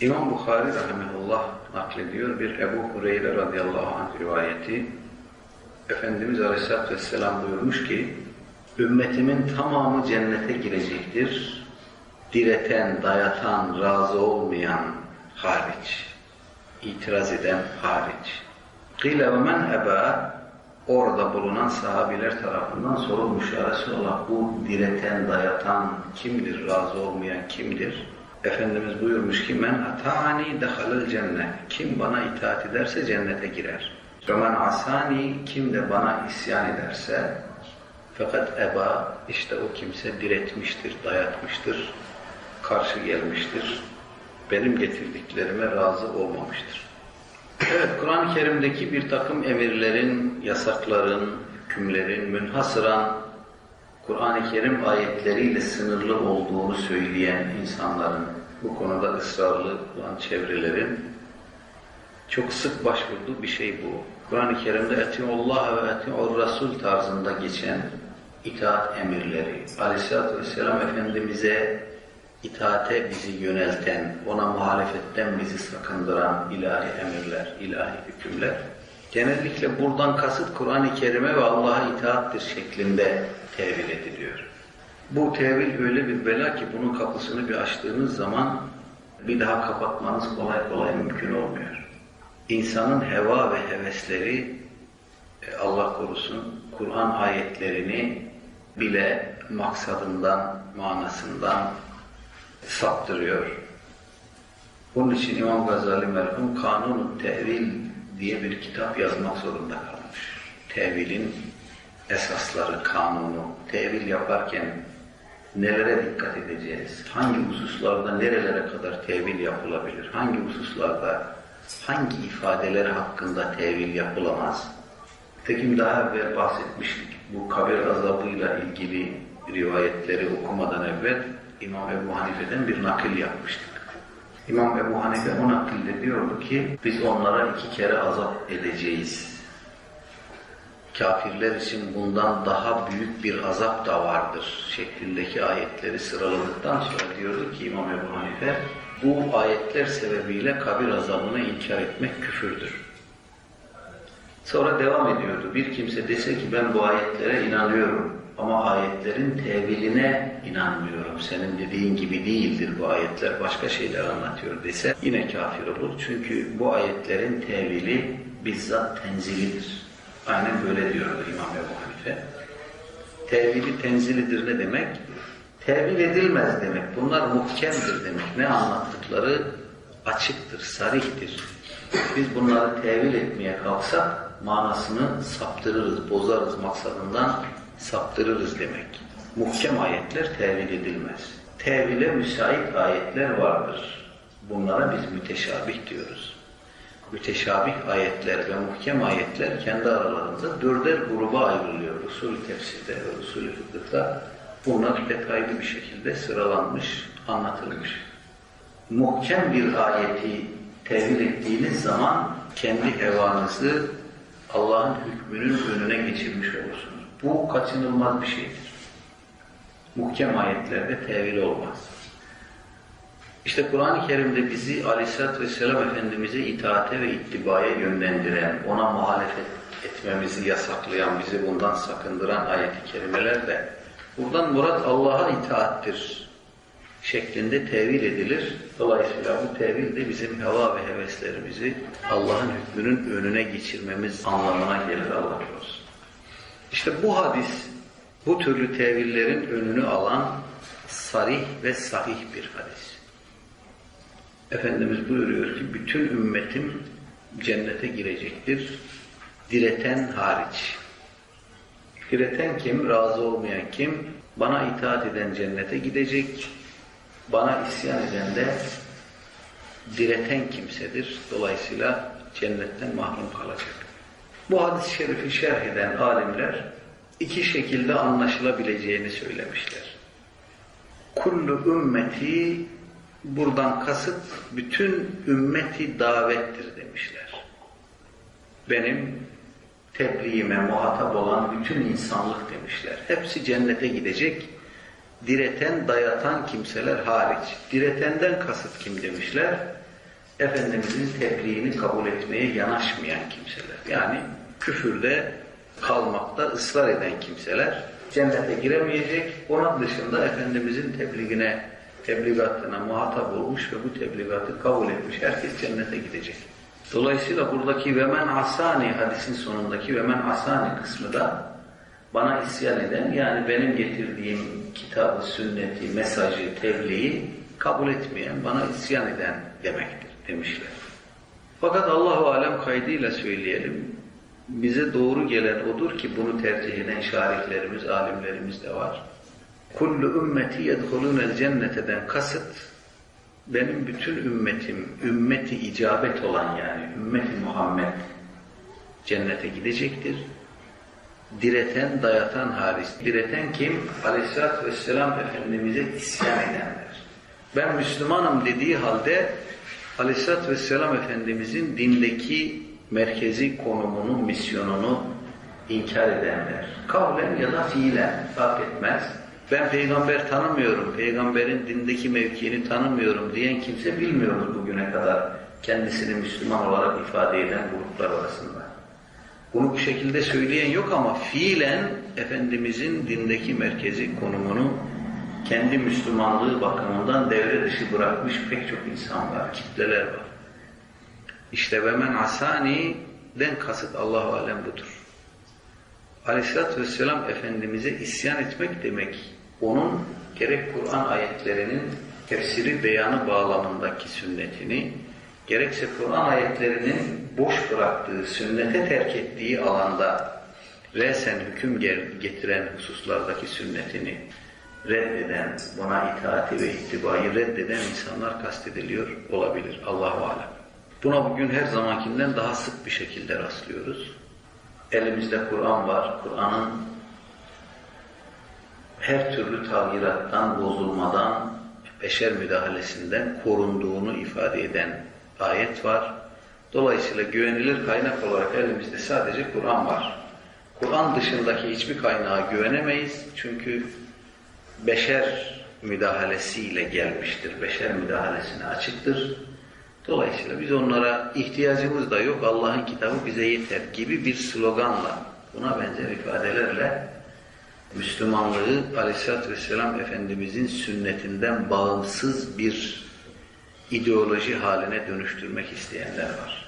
İmam Bukhari rahmetullah naklediyor bir Ebu Hureyre radıyallahu anh rivayeti. Efendimiz Aleyhisselatü Vesselam buyurmuş ki, ümmetimin tamamı cennete girecektir. Direten, dayatan, razı olmayan hariç, itiraz eden hariç. Ve men eba orada bulunan sahabiler tarafından sorulmuş ya Resulallah bu direten, dayatan kimdir, razı olmayan kimdir? Efendimiz buyurmuş ki men ata'ani dehalel cennet. Kim bana itaat ederse cennete girer. Ve men asani kim de bana isyan ederse fakat eba işte o kimse diretmiştir, dayatmıştır, karşı gelmiştir. Benim getirdiklerime razı olmamıştır. Evet, Kur'an-ı Kerim'deki bir takım emirlerin, yasakların, hükümlerin münhasıran Kur'an-ı Kerim ayetleriyle sınırlı olduğunu söyleyen insanların, bu konuda ısrarlı olan çevrelerin çok sık başvurduğu bir şey bu. Kur'an-ı Kerim'de etiullah ve etiur Rasul tarzında geçen itaat emirleri, Aleyhisselatü Vesselam Efendimiz'e itaate bizi yönelten, ona muhalefetten bizi sakındıran ilahi emirler, ilahi hükümler, genellikle buradan kasıt Kur'an-ı Kerim'e ve Allah'a itaattir şeklinde tevil ediliyor. Bu tevil öyle bir bela ki bunun kapısını bir açtığınız zaman bir daha kapatmanız kolay kolay mümkün olmuyor. İnsanın heva ve hevesleri e, Allah korusun Kur'an ayetlerini bile maksadından, manasından saptırıyor. Bunun için İmam Gazali merhum Kanun Tevil diye bir kitap yazmak zorunda kalmış. Tevilin esasları, kanunu, tevil yaparken nelere dikkat edeceğiz? Hangi hususlarda nerelere kadar tevil yapılabilir? Hangi hususlarda hangi ifadeler hakkında tevil yapılamaz? Tekim daha evvel bahsetmiştik. Bu kabir azabıyla ilgili rivayetleri okumadan evvel İmam Ebu Hanife'den bir nakil yapmıştık. İmam Ebu Hanife o nakilde diyordu ki biz onlara iki kere azap edeceğiz. Kafirler için bundan daha büyük bir azap da vardır şeklindeki ayetleri sıraladıktan sonra diyordu ki İmam Ebu Hanife bu ayetler sebebiyle kabir azabını inkar etmek küfürdür. Sonra devam ediyordu. Bir kimse dese ki ben bu ayetlere inanıyorum ama ayetlerin teviline inanmıyorum. Senin dediğin gibi değildir bu ayetler başka şeyler anlatıyor dese yine kafir olur. Çünkü bu ayetlerin tevili bizzat tenzilidir. Aynen böyle diyordu İmam Ebu Hanife. Tevili tenzilidir ne demek? Tevil edilmez demek. Bunlar muhkemdir demek. Ne anlattıkları açıktır, sarihtir. Biz bunları tevil etmeye kalksak manasını saptırırız, bozarız maksadından saptırırız demek. Muhkem ayetler tevil edilmez. Tevile müsait ayetler vardır. Bunlara biz müteşabih diyoruz. Müteşabih ayetler ve muhkem ayetler kendi aralarında dörder gruba ayrılıyor. Usul tefsirde ve usul fıkıhta bunlar detaylı bir şekilde sıralanmış, anlatılmış. Muhkem bir ayeti tevil ettiğiniz zaman kendi hevanızı Allah'ın hükmünün önüne geçirmiş olursunuz. Bu kaçınılmaz bir şeydir. Muhkem ayetlerde tevil olmaz. İşte Kur'an-ı Kerim'de bizi Aleyhisselatü Vesselam Efendimiz'e itaate ve ittibaya yönlendiren, ona muhalefet etmemizi yasaklayan, bizi bundan sakındıran ayet-i kerimeler de buradan murat Allah'a itaattir şeklinde tevil edilir. Dolayısıyla bu tevil de bizim heva ve heveslerimizi Allah'ın hükmünün önüne geçirmemiz anlamına gelir Allah korusun. İşte bu hadis bu türlü tevillerin önünü alan sarih ve sahih bir hadis. Efendimiz buyuruyor ki bütün ümmetim cennete girecektir. Direten hariç. Direten kim? Razı olmayan kim? Bana itaat eden cennete gidecek. Bana isyan eden de direten kimsedir. Dolayısıyla cennetten mahrum kalacak. Bu hadis-i şerifi şerh eden alimler iki şekilde anlaşılabileceğini söylemişler. Kullu ümmeti buradan kasıt bütün ümmeti davettir demişler. Benim tebliğime muhatap olan bütün insanlık demişler. Hepsi cennete gidecek. Direten, dayatan kimseler hariç. Diretenden kasıt kim demişler? Efendimizin tebliğini kabul etmeye yanaşmayan kimseler. Yani küfürde kalmakta ısrar eden kimseler cennete giremeyecek. Onun dışında Efendimizin tebliğine, tebligatına muhatap olmuş ve bu tebligatı kabul etmiş. Herkes cennete gidecek. Dolayısıyla buradaki vemen asani hadisin sonundaki vemen asani kısmı da bana isyan eden yani benim getirdiğim kitabı, sünneti, mesajı, tebliği kabul etmeyen, bana isyan eden demektir demişler. Fakat Allahu alem kaydıyla söyleyelim. Bize doğru gelen odur ki bunu tercih eden şarihlerimiz, alimlerimiz de var. Kullu ümmeti yedhulunel cenneteden kasıt benim bütün ümmetim, ümmeti icabet olan yani ümmeti Muhammed cennete gidecektir. Direten, dayatan hariç. Direten kim? Aleyhisselatü Vesselam Efendimiz'e isyan edenler. Ben Müslümanım dediği halde Aleyhisselatü Vesselam Efendimiz'in dindeki merkezi konumunu, misyonunu inkar edenler. Kavlen ya da fiilen fark etmez. Ben peygamber tanımıyorum, peygamberin dindeki mevkiini tanımıyorum diyen kimse bilmiyoruz bugüne kadar kendisini Müslüman olarak ifade eden gruplar arasında. Bunu bu şekilde söyleyen yok ama fiilen Efendimizin dindeki merkezi konumunu kendi Müslümanlığı bakımından devre dışı bırakmış pek çok insan var, kitleler var. İşte ve men asani'den kasıt Allahu alem budur. Aleyhisselatü Vesselam Efendimiz'e isyan etmek demek, onun gerek Kur'an ayetlerinin tefsiri beyanı bağlamındaki sünnetini, gerekse Kur'an ayetlerinin boş bıraktığı, sünnete terk ettiği alanda resen hüküm getiren hususlardaki sünnetini reddeden, buna itaati ve ittibayı reddeden insanlar kastediliyor olabilir. Allahu alem. Buna bugün her zamankinden daha sık bir şekilde rastlıyoruz. Elimizde Kur'an var. Kur'an'ın her türlü tağyirattan, bozulmadan, beşer müdahalesinden korunduğunu ifade eden ayet var. Dolayısıyla güvenilir kaynak olarak elimizde sadece Kur'an var. Kur'an dışındaki hiçbir kaynağa güvenemeyiz. Çünkü beşer müdahalesiyle gelmiştir. Beşer müdahalesine açıktır. Dolayısıyla biz onlara ihtiyacımız da yok, Allah'ın kitabı bize yeter gibi bir sloganla, buna benzer ifadelerle Müslümanlığı Aleyhisselatü Vesselam Efendimizin sünnetinden bağımsız bir ideoloji haline dönüştürmek isteyenler var.